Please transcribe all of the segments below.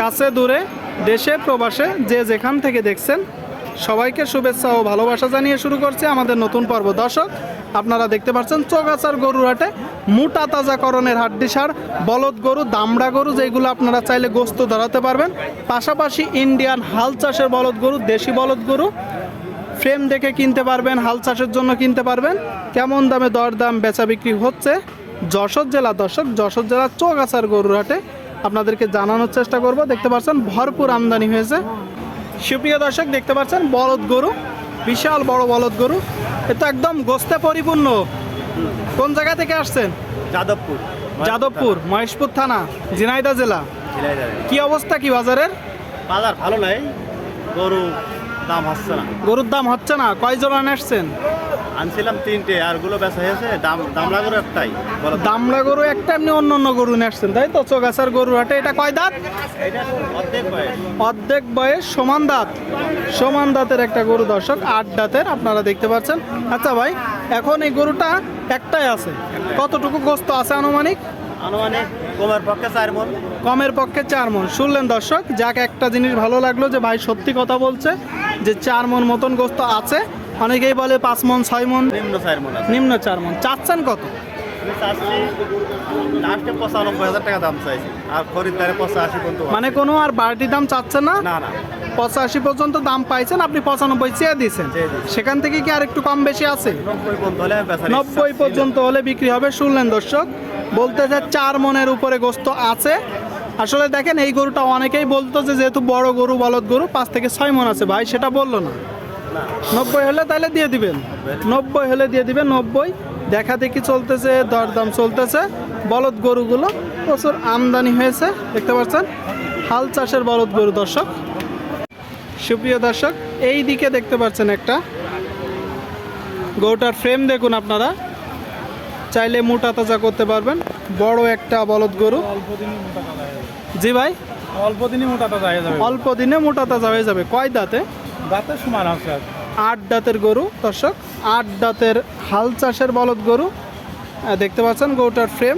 কাছে, দূরে, দেশে, প্রবাসে, যে যেখান থেকে দেখছেন, সবাইকে শুভেচ্ছা ও ভালোবাসা জানিয়ে শুরু করছে আমাদের নতুন পর্ব। দর্শক, আপনারা দেখতে পাচ্ছেন চৌগাছার গরুর হাটে মোটা তাজাকরণের হাড্ডি সার, বলদ গরু, দামড়া গরু, যেগুলো আপনারা চাইলে গোস্ত ধরাতে পারবেন। পাশাপাশি ইন্ডিয়ান হাল চাষের বলদ গরু, দেশি বলদ গরু, ফ্রেম দেখে কিনতে পারবেন, হাল চাষের জন্য কিনতে পারবেন। কেমন দামে দরদাম বেচা বিক্রি হচ্ছে? যশোর জেলা দর্শক, যশোর জেলার চৌগাছার গরুর হাটে আপনাদেরকে জানানোর চেষ্টা করব। দেখতে পাচ্ছেন ভরপুর আমদানি হয়েছে। সুপ্রিয় দর্শক দেখতে পাচ্ছেন বলদ গরু বিশাল বড় বলদ গরু। এটা একদম গোস্তে পরিপূর্ণ। কোন জায়গা থেকে আসছেন? যাদবপুর। যাদবপুর মহেশপুর থানা জিনাইদা জেলা। কি অবস্থা কি বাজারের? বাজার ভালো নাই। গরু দাম হচ্ছে না। গরুর দাম হচ্ছে না কয় জোড়া আসছেন? আনছিলাম তিনটে আরগুলো বেচা হয়েছে দাম দামলা গরু একটাই বলো দামড়া গরু একটা এমনি অন্য অন্য গরু নিয়ে আসছেন তাই তো? চোগাছার গরু হাটে এটা কয় দাঁত? অর্ধেক বয়স। অর্ধেক বয়স সমান দাঁত। সমান দাঁতের একটা গরু দর্শক আট দাঁতের আপনারা দেখতে পাচ্ছেন। আচ্ছা ভাই এখন এই গরুটা একটাই আছে। কতটুকু গোস্ত আছে আনুমানিক? আনুমানিক কমের পক্ষে চার মন। কমের পক্ষে চার মন। শুনলেন দর্শক যাক একটা জিনিস ভালো লাগল যে ভাই সত্যি কথা বলছে। যে চার মন মতন গোস্ত আছে। অনেকেই বলে পাঁচ মন ছয় মন। নিম্ন চার মন নিম্ন চার মন। চাচ্ছেন কত? চাচ্ছি মানে কোনো আর বাড়তি দাম চাচ্ছেন না? পঁচাশি পর্যন্ত দাম পাইছেন আপনি পঁচানব্বই চেয়ে দিয়েছেন। সেখান থেকে কি আর একটু কম বেশি আছে? নব্বই পর্যন্ত হলে বিক্রি হবে। শুনলেন দর্শক বলতে চার মনের উপরে গোস্ত আছে। আসলে দেখেন, এই গরুটা অনেকেই বলতো যে যেহেতু বড় গরু, বলদ গরু, পাঁচ থেকে ছয় মন আছে। ভাই, সেটা বলল না। নব্বই হলে তাহলে দিয়ে দিবেন। নব্বই হলে দিয়ে দিবেন নব্বই। দেখা দেখি চলতেছে, দরদাম চলতেছে। বলদ গরুগুলো প্রচুর আমদানি হয়েছে, দেখতে পাচ্ছেন? হাল চাষের বলদ গরু, দর্শক। সুপ্রিয় দর্শক, এই দিকে দেখতে পাচ্ছেন একটা। গরুটার ফ্রেম দেখুন আপনারা। চাইলে মোটা তাজা করতে পারবেন। বড় একটা বলদ গরু। জি ভাই? অল্প দিনে মোটা তাজা হয়ে যাবে। অল্প দিনে মোটা তাজা হয়ে যাবে। কয় দাঁতে? দাঁতে সমান আছে। আট দাঁতের গরু দর্শক। আট দাঁতের হাল চাষের বলদ গরু। দেখতে পাচ্ছেন গরুটার ফ্রেম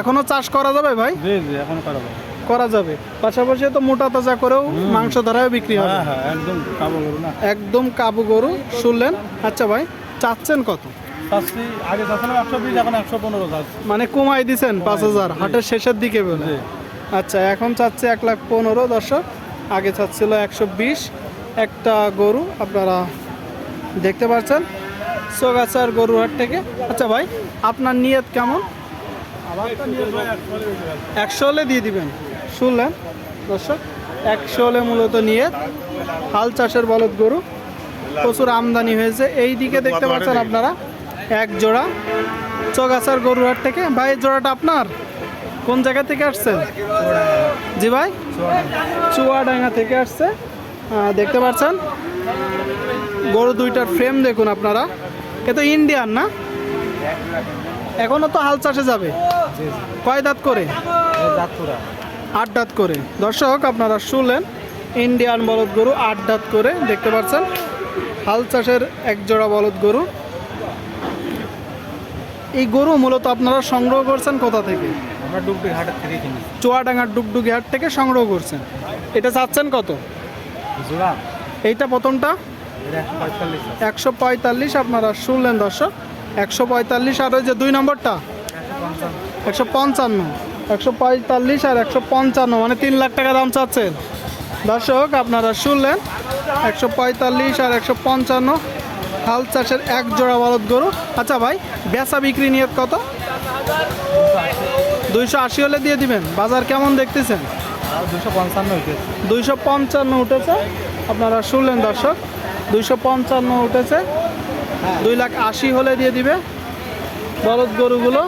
এখনও চাষ করা যাবে ভাই? জি জি এখন করা যাবে। করা যাবে। পাশাপাশি তো মোটা তাজা করেও মাংস ধরায় বিক্রি হবে। হ্যাঁ হ্যাঁ একদম কাবো করু না। একদম কাবু গরু শুনলেন? আচ্ছা ভাই চাচ্ছেন কত? চাচ্ছি আগে চাচ্ছিলাম একশো বিশ এখন একশো পনেরো চাচ্ছি মানে কমাই দিছেন পাঁচ হাজার হাটের শেষের দিকে বলে আচ্ছা এখন চাচ্ছে এক লাখ পনেরো দর্শক আগে চাচ্ছিল একশো বিশ। একটা গরু আপনারা দেখতে পাচ্ছেন সোগাছার গরু হাট থেকে। আচ্ছা ভাই আপনার নিয়ত কেমন। একশো হলে দিয়ে দিবেন শুনলেন দর্শক? একশো হলে মূলত নিয়ত হাল চাষের বলদ গরু প্রচুর আমদানি হয়েছে। এই দিকে দেখতে পাচ্ছেন আপনারা এক জোড়া চৌগাছার গরুর হাট থেকে। ভাই, এই জোড়াটা আপনার? কোন জায়গা থেকে আসছেন? জি ভাই। চুয়াডাঙ্গা থেকে আসছে। দেখতে পাচ্ছেন? গরু দুইটার ফ্রেম দেখুন আপনারা। এ তো ইন্ডিয়ান না? এখনও তো হাল চাষে যাবে। কয় দাঁত করে? আট দাঁত করে। দর্শক, আপনারা শুনলেন ইন্ডিয়ান বলদ গরু আট দাঁত করে, দেখতে পাচ্ছেন? হাল চাষের এক জোড়া বলদ গরু। এই গরু মূলত আপনারা সংগ্রহ করছেন কোথা থেকে? আমরা ডুবডুবি হাটের থেকে কিনি চুয়াডাঙ্গার ডুগডুগি হাট থেকে সংগ্রহ করছেন। এটা চাচ্ছেন কত? জোড়া? এইটা প্রথমটা? একশো পঁয়তাল্লিশ আপনারা শুনলেন দর্শক। একশো পঁয়তাল্লিশ আর ওই যে দুই নম্বরটা? একশো পঞ্চান্ন। একশো পঁয়তাল্লিশ আর একশো পঞ্চান্ন মানে তিন লাখ টাকা দাম চাচ্ছেন। দর্শক আপনারা শুনলেন। একশো পঁয়তাল্লিশ আর একশো পঞ্চান্ন। হাল চাষের এক জোড়া বলদ গরু। আচ্ছা ভাই, বেচা বিক্রি নিয়ত কত? দুইশো আশি হলে দিয়ে দিবেন। বাজার কেমন দেখতেছেন? দুইশো পঞ্চান্ন উঠেছে। আপনারা শুনলেন দর্শক, দুইশো পঞ্চান্ন উঠেছে। দুই লাখ আশি হলে দিয়ে দিবে। বলদ গরুগুলো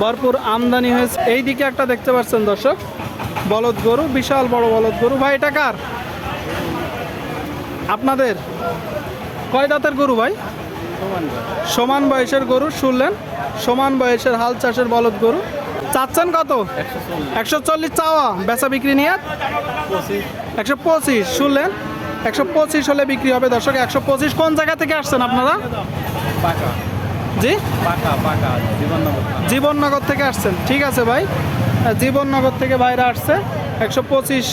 ভরপুর আমদানি হয়েছে। এই দিকে একটা দেখতে পাচ্ছেন দর্শক, বলদ গরু, বিশাল বড় বলদ গরু। ভাই, এটা কার? আপনাদের? কয় দাঁতের গরু ভাই? সমান বয়সের গরু, শুনলেন? সমান বয়সের হাল চাষের বলদ গরু। চাচ্ছেন কত? একশো চল্লিশ চাওয়া, বেচা বিক্রি নিয়ে? একশো পঁচিশ, শুনলেন? একশো পঁচিশ হলে বিক্রি হবে, দর্শক, একশো পঁচিশ কোন জায়গা থেকে আসছেন আপনারা? জি? জীবননগর থেকে আসছেন, ঠিক আছে ভাই। জীবননগর থেকে বাইরে আসছে, একশো পঁচিশ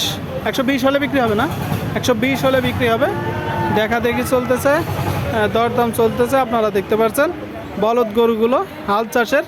একশো বিশ হলে বিক্রি হবে না? একশো বিশ হলে বিক্রি হবে। দেখা দেখি চলতেছে দরদাম চলতেছে, আপনারা দেখতে পাচ্ছেন বলদ গরুগুলো, হাল চাষের